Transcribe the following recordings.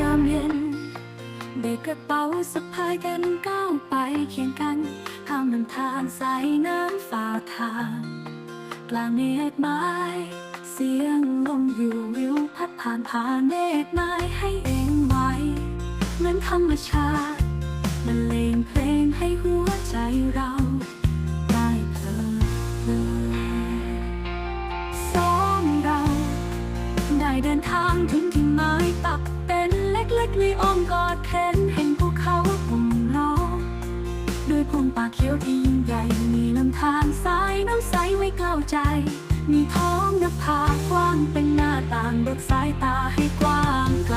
ยามเย็นเด็กกระเป๋าสะพายกันก้าวไปเคียงกันข้ามลำธารสายน้ำฝ่าทางกลางเมฆไม้เสียงลมวิววิวพัดผ่านผ่านเมฆไม้ให้เองไว้เหมือนธรรมชาติบรรเลงเพลงให้หัวใจเราได้เพลิดเลินสองเรา ได้เดินทางถึงที่หมายปัก ด้วยพงป่าเขียวที่ยิ่งใหญ่ มีลำธารสายน้ำใสไว้เกล้าใจ มีท้องนภากว้างเป็นหน้าต่างเบิกสายตาให้กว้างไกล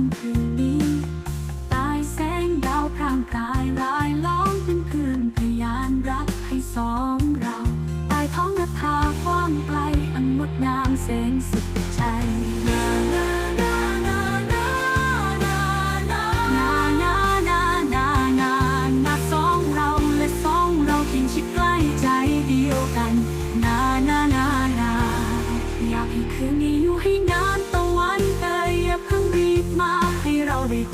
ค่ำคืนนี้ตายแสงดาวพร่างกายรายล้อมเป็นคืนพยานรักให้สองเรา ตายท้องนภาคว้างไกลอันงดงามแสงสุด Mình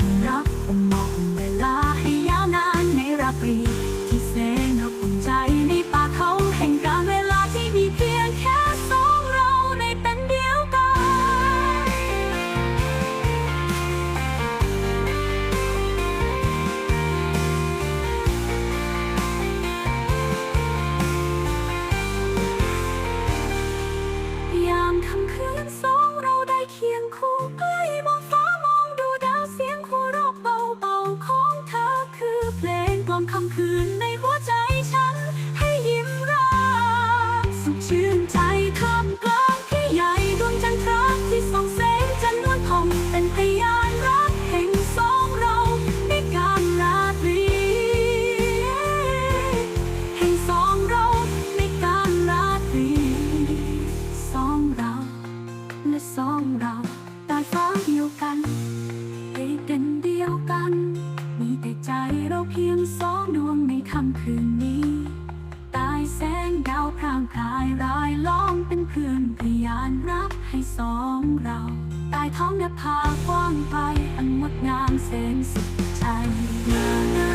ร่างกายรายล้อมเป็นเพื่อนพยานรักให้สองเราใต้ท้องนภากว้างไปอันงดงามแสนสุดใจนานา